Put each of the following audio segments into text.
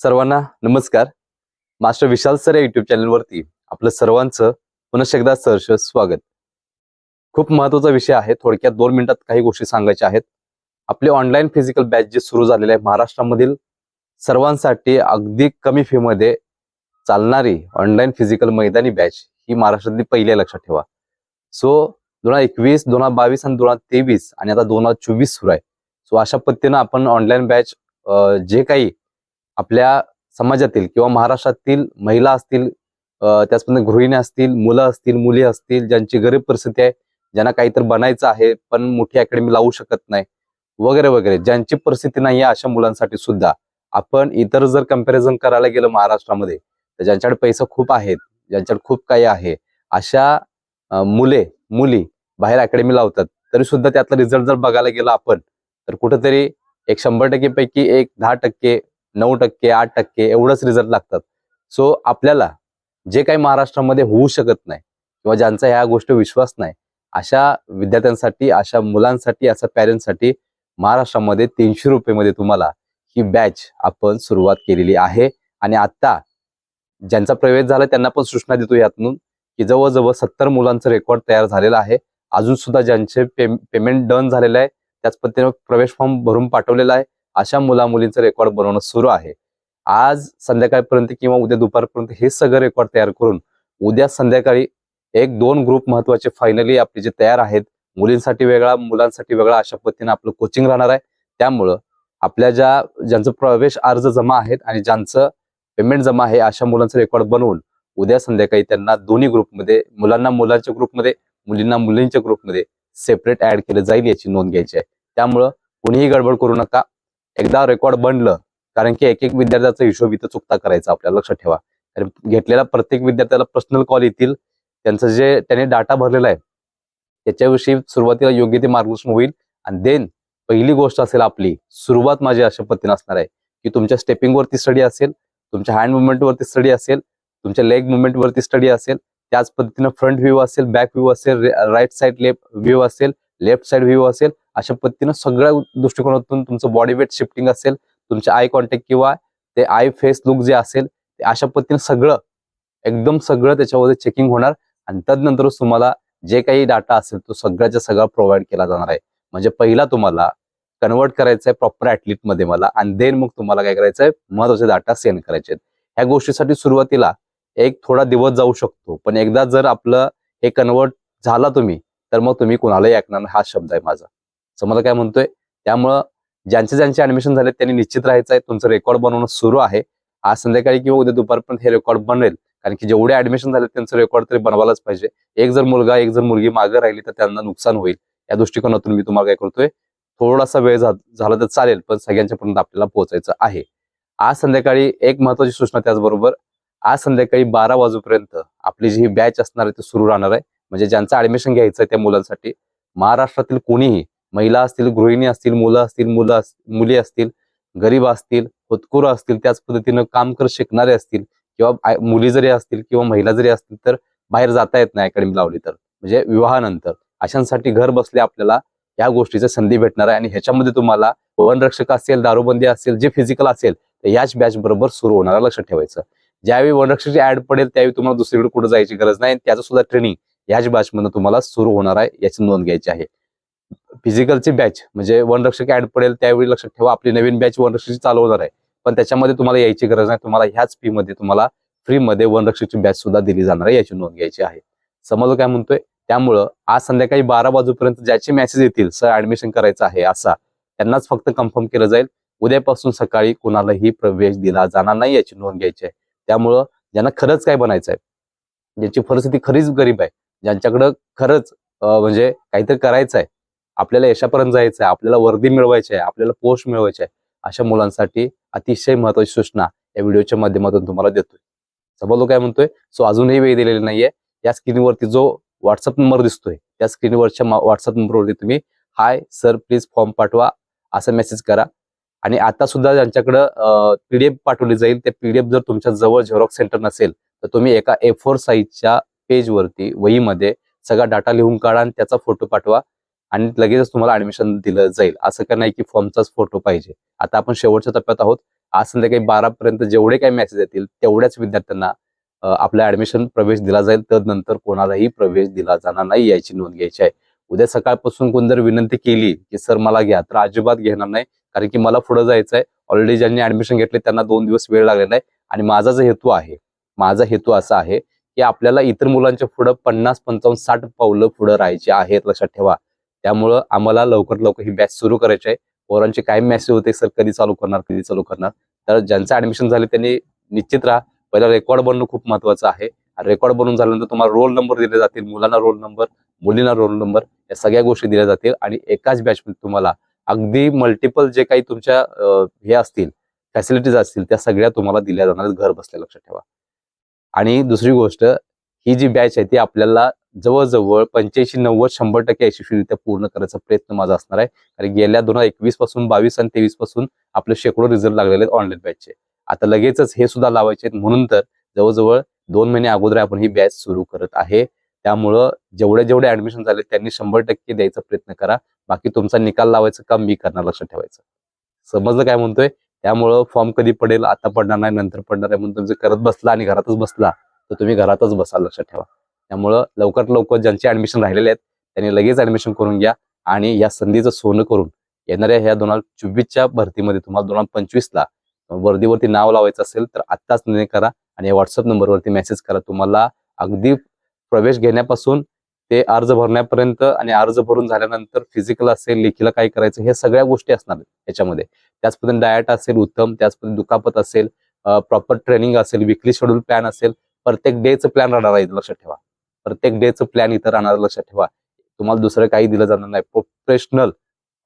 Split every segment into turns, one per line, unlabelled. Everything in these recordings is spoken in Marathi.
सर्वांना नमस्कार. मास्टर विशाल सर या युट्यूब चॅनलवरती आपलं सर्वांचं पुन्हा एकदा सहर्ष स्वागत. खूप महत्त्वाचा विषय आहे. थोडक्यात दोन मिनिटात काही गोष्टी सांगायच्या आहेत. आपले ऑनलाईन फिजिकल बॅच जे सुरू झालेले आहे महाराष्ट्रामधील सर्वांसाठी अगदी कमी फी मध्ये चालणारी ऑनलाईन फिजिकल मैदानी बॅच ही महाराष्ट्रातली पहिली आहे, लक्षात ठेवा. सो दोन हजार एकवीस दोन हजार बावीस आणि दोन हजार तेवीस आणि आता दोन हजार चोवीस सुरू आहे. सो अशा पद्धतीनं आपण ऑनलाईन बॅच जे काही आपल्या समाजातील किंवा महाराष्ट्रातील महिला असतील त्याचप्रमाणे गृहिणी असतील मुलं असतील मुली असतील ज्यांची गरीब परिस्थिती आहे ज्यांना काहीतरी बनायचं आहे पण मोठी अकॅडमी लावू शकत नाही वगैरे वगैरे ज्यांची परिस्थिती नाही आहे अशा मुलांसाठी सुद्धा आपण इतर जर कंपॅरिझन करायला गेलं महाराष्ट्रामध्ये तर ज्यांच्याकडे पैसा खूप आहेत ज्यांच्याकडे खूप काही आहे अशा मुले मुली बाहेर अकॅडमी लावतात तरी सुद्धा त्यातला रिझल्ट जर बघायला गेला आपण तर कुठेतरी एक शंभर टक्के पैकी एक दहा टक्के नऊ टक्के आठ टक्के एवढंच रिझल्ट लागतात. सो आपल्याला जे काही महाराष्ट्रामध्ये होऊ शकत नाही किंवा ज्यांचा ह्या गोष्ट विश्वास नाही अशा विद्यार्थ्यांसाठी अशा मुलांसाठी अशा पॅरेंट्ससाठी महाराष्ट्रामध्ये तीनशे रुपयेमध्ये तुम्हाला ही बॅच आपण सुरुवात केलेली आहे. आणि आता ज्यांचा प्रवेश झाला त्यांना पण सूचना देतो यातून की जवळजवळ सत्तर मुलांचं रेकॉर्ड तयार झालेलं आहे. अजून सुद्धा ज्यांचे पेमेंट डन झालेलं आहे त्याच पद्धतीने प्रवेश फॉर्म भरून पाठवलेला आहे. अशा मुला मुलींचं रेकॉर्ड बनवणं सुरू आहे. आज संध्याकाळपर्यंत किंवा उद्या दुपारपर्यंत हे सगळं रेकॉर्ड तयार करून उद्या संध्याकाळी एक दोन ग्रुप महत्त्वाचे फायनली आपले जे तयार आहेत मुलींसाठी वेगळा मुलांसाठी वेगळा अशा पद्धतीने आपलं कोचिंग राहणार आहे. त्यामुळं आपल्या ज्या ज्यांचं प्रवेश अर्ज जमा आहेत आणि ज्यांचं पेमेंट जमा आहे अशा मुलांचं रेकॉर्ड बनवून उद्या संध्याकाळी त्यांना दोन्ही ग्रुपमध्ये मुलांना मुलांच्या ग्रुपमध्ये मुलींना मुलींच्या ग्रुपमध्ये सेपरेट ऍड केलं जाईल याची नोंद घ्यायची आहे. त्यामुळं कुणीही गडबड करू नका. एकदा रेकॉर्ड बनलं कारण की एक एक विद्यार्थ्याचा हिशोब इथं चुकता करायचा आपल्याला लक्षात ठेवा. कारण घेतलेल्या प्रत्येक विद्यार्थ्याला पर्सनल कॉल येतील त्यांचं जे त्याने डाटा भरलेला आहे त्याच्याविषयी सुरुवातीला योग्य ते मार्गदर्शन होईल. आणि देन पहिली गोष्ट असेल आपली सुरुवात माझी अशा पद्धतीने असणार आहे की तुमच्या स्टेपिंगवरती स्टडी असेल तुमच्या हँड मुवमेंटवरती स्टडी असेल तुमच्या लेग मुवमेंटवरती स्टडी असेल त्याच पद्धतीनं फ्रंट व्ह्यू असेल बॅक व्ह्यू असेल राईट साईड लेफ्ट व्ह्यू असेल लेफ्ट साईड व्ह्यू असेल अशा पद्धतीनं सगळ्या दृष्टिकोनातून तुमचं बॉडी वेट शिफ्टिंग असेल तुमचे आय कॉन्टॅक्ट किंवा ते आय फेस लुक जे असेल ते अशा पद्धतीने सगळं एकदम सगळं त्याच्यामध्ये चेकिंग होणार. आणि तदनंतरच तुम्हाला जे काही डाटा असेल तो सगळ्याच्या सगळा प्रोव्हाइड केला जाणार आहे. म्हणजे पहिला तुम्हाला कन्वर्ट करायचं आहे प्रॉपर ऍथलीटमध्ये मला आणि देन मग तुम्हाला काय करायचं आहे महत्त्वाचे डाटा सेंड करायचे आहेत. ह्या गोष्टीसाठी सुरुवातीला एक थोडा दिवस जाऊ शकतो. पण एकदा जर आपलं हे कन्वर्ट झाला तुम्ही तर मग तुम्ही कोणालाही ऐकणार हा शब्द आहे माझा. समजा काय म्हणतोय? त्यामुळं ज्यांचे ज्यांचे ऍडमिशन झाले त्यांनी निश्चित राहायचं आहे. तुमचं रेकॉर्ड बनवणं सुरू आहे. आज संध्याकाळी किंवा उद्या दुपारपर्यंत हे रेकॉर्ड बनेल. कारण की जेवढे ऍडमिशन झाले त्यांचं रेकॉर्ड तरी बनवायलाच पाहिजे. एक जर मुलगा एक जर मुलगी मागे राहिली तर त्यांना नुकसान होईल. या दृष्टिकोनातून मी तुम्हाला काय करतोय थोडासा वेळ झाला तर चालेल पण सगळ्यांच्या पर्यंत आपल्याला पोहोचायचं आहे. आज संध्याकाळी एक महत्वाची सूचना त्याचबरोबर आज संध्याकाळी बारा वाजूपर्यंत आपली जी बॅच असणार आहे ती सुरू राहणार आहे. म्हणजे ज्यांचं ऍडमिशन घ्यायचं आहे त्या मुलांसाठी महाराष्ट्रातील कोणीही महिला असतील गृहिणी असतील मुलं असतील मुलं मुली असतील गरीब असतील होतकुरं असतील त्याच पद्धतीनं काम कर शिकणारे असतील किंवा मुली जरी असतील किंवा महिला जरी असतील तर बाहेर जाता येत नाही अकॅडमी लावली तर. म्हणजे विवाहानंतर. अशांसाठी घर बसले आपल्याला या गोष्टीची संधी भेटणार आहे आणि ह्याच्यामध्ये तुम्हाला वनरक्षक असेल दारूबंदी असेल जे फिजिकल असेल तर याच बॅच बरोबर सुरू होणार लक्षात ठेवायचं. ज्यावेळी वनरक्षकची ऍड पडेल त्यावेळी तुम्हाला दुसरीकडे कुठे जायची गरज नाही त्याचं सुद्धा ट्रेनिंग याच बॅचमधून तुम्हाला सुरू होणार आहे याची नोंद घ्यायची आहे. फिजिकलची बॅच म्हणजे वनरक्षक ऍड पडेल त्यावेळी लक्षात ठेवा आपली नवीन बॅच वनरक्षकची चालू होणार आहे. पण त्याच्यामध्ये तुम्हाला यायची गरज नाही तुम्हाला ह्याच फी मध्ये तुम्हाला फ्री मध्ये वनरक्षकची बॅच सुद्धा दिली जाणार आहे याची नोंद घ्यायची आहे. समजलं काय म्हणतोय? त्यामुळं आज संध्याकाळी बारा वाजूपर्यंत ज्याचे मेसेज येतील सर ऍडमिशन करायचं आहे असा त्यांनाच फक्त कन्फर्म केलं जाईल. उद्यापासून सकाळी कुणालाही प्रवेश दिला जाणार नाही याची नोंद घ्यायची आहे. त्यामुळं ज्यांना खरंच काय बनायचं आहे ज्यांची परिस्थिती खरीच गरीब आहे ज्यांच्याकडं खरंच म्हणजे काहीतरी करायचं आहे आपल्याला यशापर्यंत जायचं आहे आपल्याला वर्दी मिळवायची आहे आपल्याला पोस्ट मिळवायचे आहे अशा मुलांसाठी अतिशय महत्वाची सूचना या व्हिडिओच्या माध्यमातून तुम्हाला देतोय. समजलो काय म्हणतोय? सो अजूनही वेळ दिलेली नाहीये. या स्क्रीनवरती जो व्हॉट्सअप नंबर दिसतोय त्या स्क्रीनवरच्या व्हॉट्सअप नंबरवरती तुम्ही हाय सर प्लीज फॉर्म पाठवा असा मेसेज करा. आणि आता सुद्धा ज्यांच्याकडं पीडीएफ पाठवली जाईल त्या पीडीएफ जर तुमच्या जवळ झेरॉक्स सेंटर नसेल तर तुम्ही एका ए फोर साईजच्या पेजवरती वहीमध्ये सगळा डाटा लिहून काढा आणि त्याचा फोटो पाठवा. आणि लगेचच तुम्हाला ऍडमिशन दिलं जाईल. असं काय नाही की फॉर्मचाच फोटो पाहिजे. आता आपण शेवटच्या टप्प्यात आहोत. आज संध्याकाळी बारा पर्यंत जेवढे काही मेसेज येतील तेवढ्याच विद्यार्थ्यांना आपल्या ऍडमिशन प्रवेश दिला जाईल. तदनंतर कोणालाही प्रवेश दिला जाणार नाही याची नोंद घ्यायची आहे. उद्या सकाळपासून कोण जर विनंती केली की सर मला घ्या तर अजिबात घेणार नाही. कारण की मला पुढे जायचं आहे ऑलरेडी ज्यांनी ऍडमिशन घेतले त्यांना दोन दिवस वेळ लागलेला आहे. आणि माझा जो हेतू आहे. माझा हेतू असा आहे की आपल्याला इतर मुलांच्या पुढं पन्नास पंचावन्न साठ पावलं पुढे राहायची आहेत. लक्षात ठेवा. त्यामुळं आम्हाला लवकर लवकर ही बॅच सुरू करायची आहे. पोरांचे काय मेसेज होते सर कधी चालू करणार कधी चालू करणार? तर ज्यांचं ऍडमिशन झाले त्यांनी निश्चित राहा. पहिला रेकॉर्ड बनणं खूप महत्वाचं आहे. रेकॉर्ड बनवून झाल्यानंतर तुम्हाला रोल नंबर दिले जातील मुलांना रोल नंबर मुलींना रोल नंबर या सगळ्या गोष्टी दिल्या जातील. आणि एकाच बॅचमध्ये तुम्हाला अगदी मल्टिपल जे काही तुमच्या हे असतील फॅसिलिटीज असतील त्या सगळ्या तुम्हाला दिल्या जाणार घर बसल्या लक्षात ठेवा. आणि दुसरी गोष्ट ही जी बॅच आहे ती आपल्याला जवळजवळ पंच्याऐंशी नव्वद शंभर टक्के यशस्वीरित्या पूर्ण करायचा प्रयत्न माझा असणार आहे. कारण गेल्या दोन हजार एकवीसपासून बावीस आणि तेवीसपासून आपले शेकडो रिझल्ट लागलेले आहेत ऑनलाईन बॅचचे आता लगेचच हे सुद्धा लावायचे आहेत. म्हणून तर जवळजवळ दोन महिने अगोदर आपण ही बॅच सुरू करत आहे. त्यामुळं जेवढे जेवढे ऍडमिशन झाले त्यांनी शंभर टक्के द्यायचा प्रयत्न करा. बाकी तुमचा निकाल लावायचं काम मी करणार लक्षात ठेवायचं. समजलं काय म्हणतोय? त्यामुळं फॉर्म कधी पडेल आता पडणार नाही नंतर पडणार आहे म्हणून तुम्ही करत बसला आणि घरातच बसला तर तुम्ही घरातच बसाल लक्षात ठेवा. त्यामुळं लवकरात लवकर ज्यांचे ऍडमिशन राहिलेले आहेत त्यांनी लगेच ऍडमिशन करून घ्या आणि या संधीचं सोनं करून येणाऱ्या ह्या दोन हजार चोवीसच्या भरतीमध्ये तुम्हाला दोन हजार पंचवीसला वर्दीवरती नाव लावायचं असेल तर आत्ताच निर्णय करा आणि व्हॉट्सअप नंबरवरती मेसेज करा. तुम्हाला अगदी प्रवेश घेण्यापासून ते अर्ज भरण्यापर्यंत आणि अर्ज भरून झाल्यानंतर फिजिकल असेल लेखीला काय करायचं हे सगळ्या गोष्टी असणार याच्यामध्ये. त्याच पद्धतीने डायट असेल उत्तम त्याच पद्धतीने दुखापत असेल प्रॉपर ट्रेनिंग असेल विकली शेड्यूल प्लॅन असेल प्रत्येक डेचं प्लॅन राहणार आहे लक्षात ठेवा. प्रत्येक डेचं प्लॅन इथं राहणार लक्षात ठेवा. तुम्हाला दुसरं काही दिलं जाणार नाही. प्रोफेशनल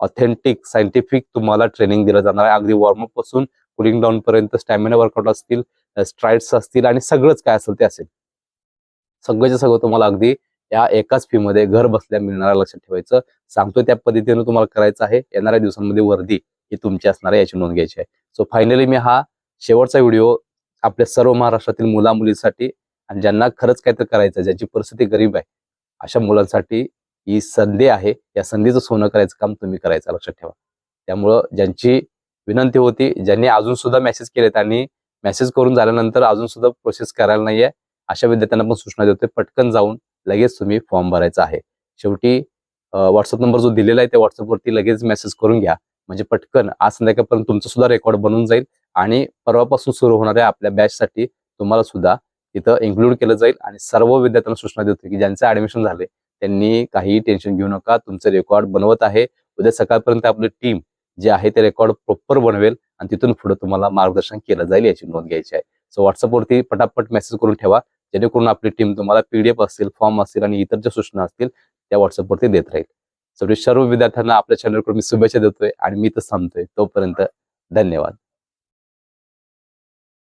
ऑथेंटिक सायंटिफिक तुम्हाला ट्रेनिंग दिलं जाणार आहे. अगदी वॉर्मअपपासून कुलिंग डाऊन पर्यंत स्टॅमिना वर्कआउट असतील स्ट्राईड्स असतील आणि सगळंच काय असेल ते असेल. सगळंच्या सगळं तुम्हाला अगदी या एकाच फी मध्ये घर बसल्या मिळणार लक्षात ठेवायचं. सांगतोय त्या पद्धतीने तुम्हाला करायचं आहे. येणाऱ्या दिवसांमध्ये वर्दी ही तुमची असणार आहे याची नोंद घ्यायची आहे. सो फायनली मी हा शेवटचा व्हिडिओ आपल्या सर्व महाराष्ट्रातील मुला मुलींसाठी आणि ज्यांना खरंच काहीतरी करायचं आहे, परिस्थिती गरीब आहे अशा मुलांसाठी ही संधी आहे. या संधीचं सोनं करायचं काम तुम्ही करायचं लक्षात ठेवा. त्यामुळं ज्यांची विनंती होती ज्यांनी अजून सुद्धा मेसेज केले त्यांनी मेसेज करून झाल्यानंतर अजून सुद्धा प्रोसेस करायला नाहीये अशा विद्यार्थ्यांना पण सूचना देतोय पटकन जाऊन लगेच तुम्ही फॉर्म भरायचा आहे. शेवटी व्हॉट्सअप नंबर जो दिलेला आहे त्या व्हॉट्सअपवरती लगेच मेसेज करून घ्या. म्हणजे पटकन आज संध्याकाळपर्यंत तुमचं सुद्धा रेकॉर्ड बनून जाईल आणि परवापासून सुरू होणाऱ्या आपल्या बॅचसाठी तुम्हाला सुद्धा तिथं इन्क्लूड केलं जाईल आणि सर्व विद्यार्थ्यांना सूचना देतो की ज्यांचं ऍडमिशन झाले त्यांनी काही टेन्शन घेऊ नका. तुमचं रेकॉर्ड बनवत आहे. उद्या सकाळपर्यंत आपली टीम जे आहे ते रेकॉर्ड प्रॉपर बनवेल आणि तिथून पुढे तुम्हाला मार्गदर्शन केलं जाईल याची नोंद घ्यायची आहे. सो व्हॉट्सअपवरती पटापट मेसेज करून ठेवा. जेणेकरून आपली टीम तुम्हाला पीडीएफ असतील फॉर्म असतील आणि इतर ज्या सूचना असतील त्या व्हॉट्सअपवरती देत राहील. सो सर्व विद्यार्थ्यांना आपल्या चॅनलकडून मी शुभेच्छा देतोय आणि मी तर थांबतोय. तोपर्यंत धन्यवाद.